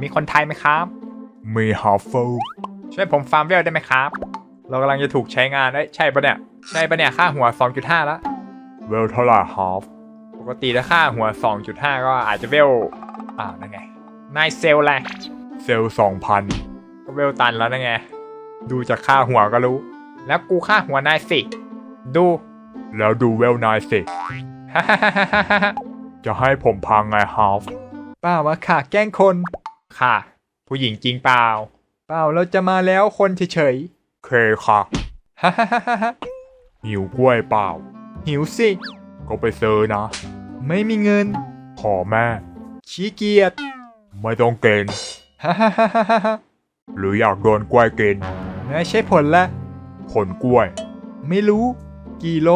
มีคนไทยไหมครับ มีฮัฟเฟิลช่วยผมฟาร์มเวลได้ไหมครับ เรากำลังจะถูกใช้งานเอ้ยใช่ปะเนี่ย ใช่ปะเนี่ย ค่าหัว 2.5 แล้ว เวลเท่าไหร่ฮาฟปกติถ้าค่าหัว 2.5 ก็อาจจะเวล อ่านั่นไง นายเซลลแหละ เซลสองพันก็เวลตันแล้วนั่นไง ดูจากค่าหัวก็รู้ แล้วกูค่าหัวนายสิ ดู แล้วดูเวลนายสิฮ่าฮ่าฮ่าฮ่าฮ่าจะให้ผมพังไงฮาฟเปล่ามาค่ะแกล้งคน ค่ะ ผู้หญิงจริงเปล่า เปล่าเราจะมาแล้วคนเฉยเคค่ะๆฮ่าฮ่าฮ่าฮ่าฮ่าหิวกล้วยเปล่า หิวสิ ก็ไปซื้อนะ ไม่มีเงิน ขอแม่ ขี้เกียจไม่ต้องเกณฑ์ฮ่าฮ่าฮ่าฮ่าฮ่าหรืออยากโดนกล้วยกินไม่ใช่ผลละ ผลกล้วย ไม่รู้ กี่โล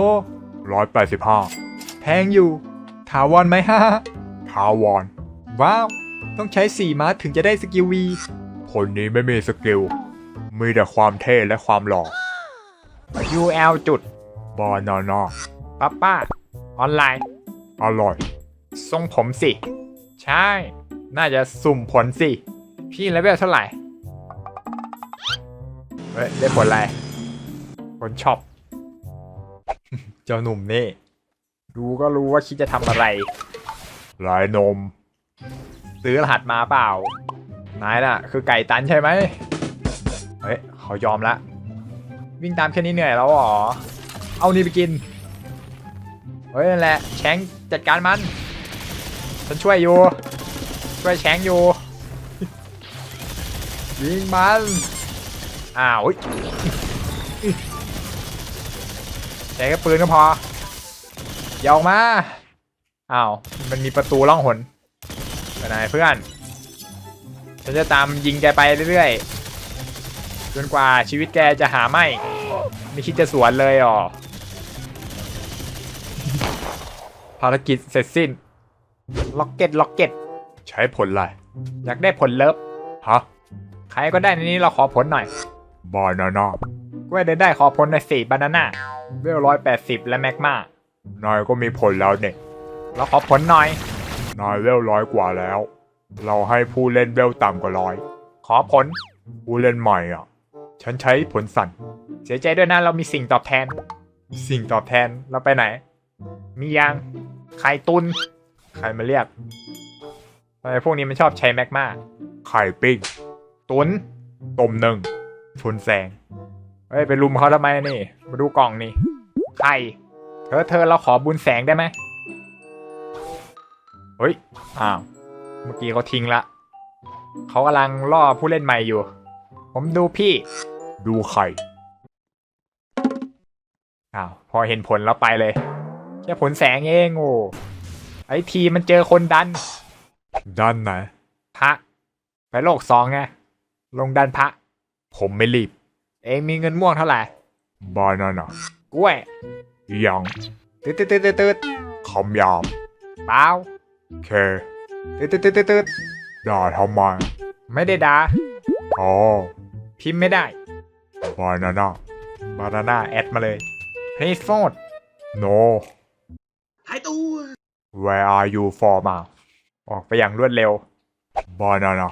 ร้อยแปดสิบห้าแพงอยู่ ถาวรไหมฮ่าฮ่าทาวอนว้าว ต้องใช้สี่ม้าถึงจะได้สกิลวีคนนี้ไม่มีสกิล มีแต่ความเท่และความหล่อ UL จุดบานาน่าป้าป้า ออนไลน์ อร่อย ทรงผมสิ ใช่ น่าจะสุ่มผลสิ พี่เลเวลเท่าไหร่ เฮ้ย ได้ผลอะไร ผลช็อป เจ้าหนุ่มนี่ ดูก็รู้ว่าคิดจะทำอะไรหลายนม ซื้อรหัสมาเปล่า นายน่ะ คือไก่ตันใช่ไหมเฮ้ยเขายอมละ วิ่งตามแค่นี้เหนื่อยแล้วเหรอ เอานี่ไปกิน เฮ้ยนั่นแหละแชงจัดการมัน ฉันช่วยอยู่ ช่วยแชงอยู่ ยิงมัน อ้าวใช้แค่ปืนก็พออย่าออกมา อ้าว มันมีประตูล่องหน ไปไหนเพื่อนฉันจะตามยิงแกไปเรื่อยๆจนกว่าชีวิตแกจะหาไม่ไม่คิดจะสวนเลยอ๋อภารกิจเสร็จสิ้นล็อกเก็ตล็อกเก็ตใช้ผลอะไรอยากได้ผลเลิฟฮะใครก็ได้ในนี้เราขอผลหน่อยบานาน่ากล้วยเดินได้ขอผลหน่อยสี่บานาน่าเวลร้อยแปดสิบและแมกมานายก็มีผลแล้วเนี่ยเราขอผลหน่อย นายเวลร้อยกว่าแล้ว เราให้ผู้เล่นเวลต่ำกว่าร้อย ขอผล ผู้เล่นใหม่อะ ฉันใช้ผลสั่น เสียใจด้วยนะเรามีสิ่งตอบแทน สิ่งตอบแทนเราไปไหน มียังไข่ตุน ใครมาเรียกทำไมพวกนี้มันชอบใช้แมกมาไข่ปิ้ง ตุนต้มหนึ่งทุนแสง เฮ้ย ไปลุมเขาทำไมนี่ มาดูกล่องนี่ ไข่ เธอเธอเราขอบุญแสงได้ไหม เฮ้ย อ้าว เมื่อกี้เขาทิ้งละ เขากำลังล่อผู้เล่นใหม่อยู่ ผมดูพี่ ดูไข่อ้าว พอเห็นผลแล้วไปเลย แค่ผลแสงเองโอ้ไอทีมันเจอคนดันด้านไหนพระไปโลกสองไง ลงดันพระ ผมไม่รีบ เองมีเงินม่วงเท่าไหร่ บานาน่ากล้วยยังตืดตืดตืดตืดตืดคำยามเปล่า เคตืดตืดตืดตืดตืดด่าทำไมไม่ได้ด่าอ๋อพิมพ์ไม่ได้บานาน่าบานาน่าแอดมาเลย Please p h o n e no หายตัว where are you for มา ออกไปอย่างรวดเร็วบานาน่า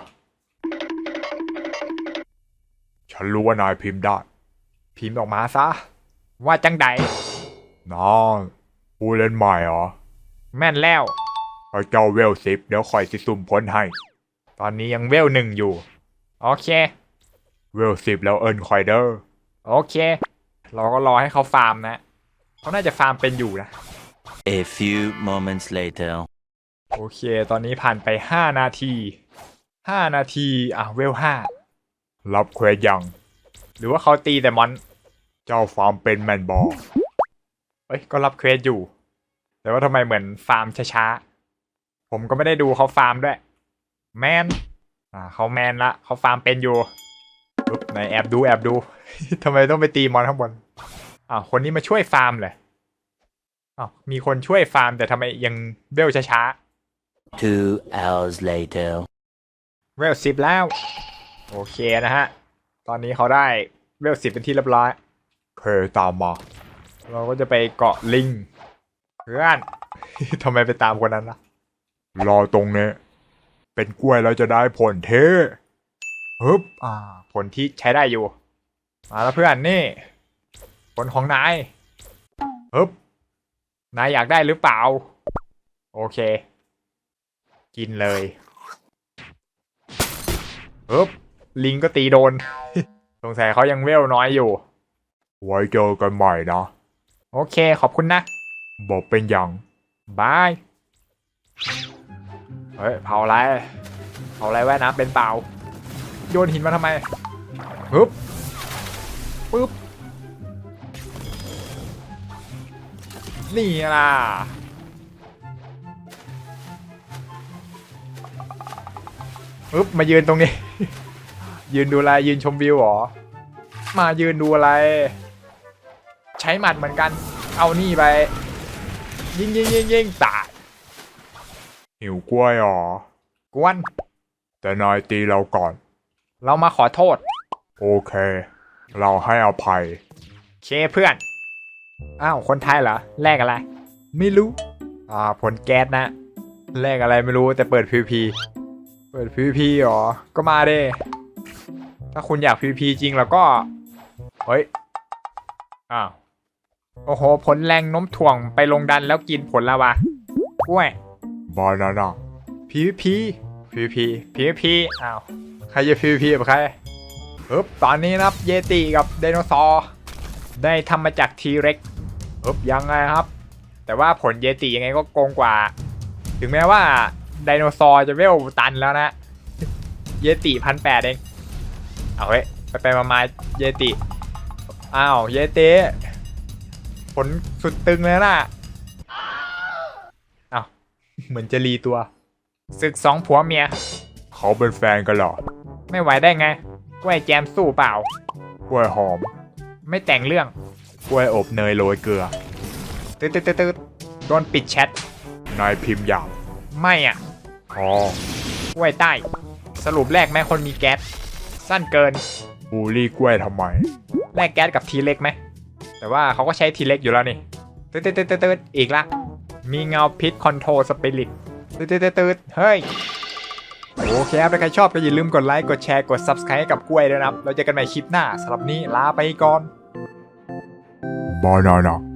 ฉันรู้ว่านายพิมพ์ได้ พิมพ์ออกมาซะ ว่าจังใดน้องผู้เล่นใหม่เหรอ แม่นแล้ว เอาเจ้าเวลสิบเดี๋ยวคอยสิสุ่มพ้นให้ ตอนนี้ยังเวลหนึ่งอยู่ โอเค เวลสิบแล้วเอิญคอยเดอร์โอเค เราก็รอให้เขาฟาร์มนะ เขาน่าจะฟาร์มเป็นอยู่นะ A few moments later. โอเค ตอนนี้ผ่านไป5นาที5นาที อะ เวลรับเควสยัง5หรือว่าเขาตีแต่มอน เจ้าฟาร์มเป็นแมนบอลเอ้ย ก็รับเควสอยู่ แต่ว่าทำไมเหมือนฟาร์มช้าๆ ผมก็ไม่ได้ดูเขาฟาร์มด้วย แมนอ่าเขาแมนละเขาฟาร์มเป็นอยู่ปุ๊บไหนแอบดูแอบดูทำไมต้องไปตีมอนข้างบนอ้าวคนนี้มาช่วยฟาร์มเลยอ้าวมีคนช่วยฟาร์มแต่ทำไมยังเวลช้า Two hours later. ๆเวลสิบแล้ว โอเคนะฮะ ตอนนี้เขาได้เวลสิบเป็นที่เรียบร้อยเคตามมาเราก็จะไปเกาะลิงเพื่อนทำไมไปตามคนนั้นล่ะ รอตรงนี้เป็นกล้วยแล้วจะได้ผลเท่ฮึบอ่า ผลที่ใช้ได้อยู่ มาแล้วเพื่อนนี่ ผลของนายฮึบนายอยากได้หรือเปล่า โอเค กินเลยฮึบลิงก็ตีโดน สงสัยเขายังเวลน้อยอยู่ ไว้เจอกันใหม่นะ โอเคขอบคุณนะบอกเป็นอย่างบาย เฮ้ยเผาอะไรเผาอะไรแว่น้ำเป็นเปล่า โยนหินมาทำไมปึ๊บปึ๊บนี่ล่ะปึ๊บมายืนตรงนี้ ยืนดูอะไรยืนชมวิวเหรอ มายืนดูอะไร ใช้หมัดเหมือนกัน เอานี่ไป ยิงยิงยิงยิงตาย หิวกล้วยอ๋อกวน แต่นายตีเราก่อน เรามาขอโทษ โอเค เราให้อภัย เคเพื่อน อ้าว คนไทยเหรอ แลกอะไร ไม่รู้ อ่า ผลแก๊สนะ แลกอะไรไม่รู้แต่เปิด PVP เปิด PVP หรอ ก็มาเด้ ถ้าคุณอยาก PVP จริงแล้วก็ เฮ้ย อ้าว โอ้โห ผลแรงโน้มถ่วงไปลงดันแล้วกินผลละวะกล้วย บานาน่า PVP PVP PVP อ้าวใครจะ PVP กับใครปึ๊บตอนนี้นะครับเยติกับไดโนเสาร์ได้ทำมาจากทีเร็กปึ๊บยังไงครับ แต่ว่าผลเยติยังไงก็โกงกว่า ถึงแม้ว่าไดโนเสาร์จะเวลตันแล้วนะ เยติพันแปดเอง เอาเฮ้ยไปไปมามาเยติ อ้าว เยติผลสุดตึงเลยนะ เหมือนจะรีตัว ศึกสองผัวเมีย เขาเป็นแฟนกันเหรอ ไม่ไหวได้ไงกล้วยแจมสู้เปล่า กล้วยหอม ไม่แต่งเรื่อง กล้วยอบเนยโรยเกลือตืดตืดตืดตืดโดนปิดแชท นายพิมพ์อย่างไม่อะ อ๋อกล้วยใต้ สรุปแรกแม่คนมีแก๊ส สั้นเกิน บูลลี่กล้วยทำไม แลกแก๊สกับทีเล็กไหม แต่ว่าเขาก็ใช้ทีเล็กอยู่แล้วนี่ตืดตืดตืดตืดตืดอีกละ มีเงาพิษคอนโทรสปิริตตืดตืดตืดตืดเฮ้ย โอเคครับถ้าใครชอบก็อย่าลืมกดไลค์ กดแชร์ กด Subscribe ให้กับกล้วยด้วยนะครับ เราเจอกันใหม่คลิปหน้าสำหรับนี้ลาไปก่อน บานาน่า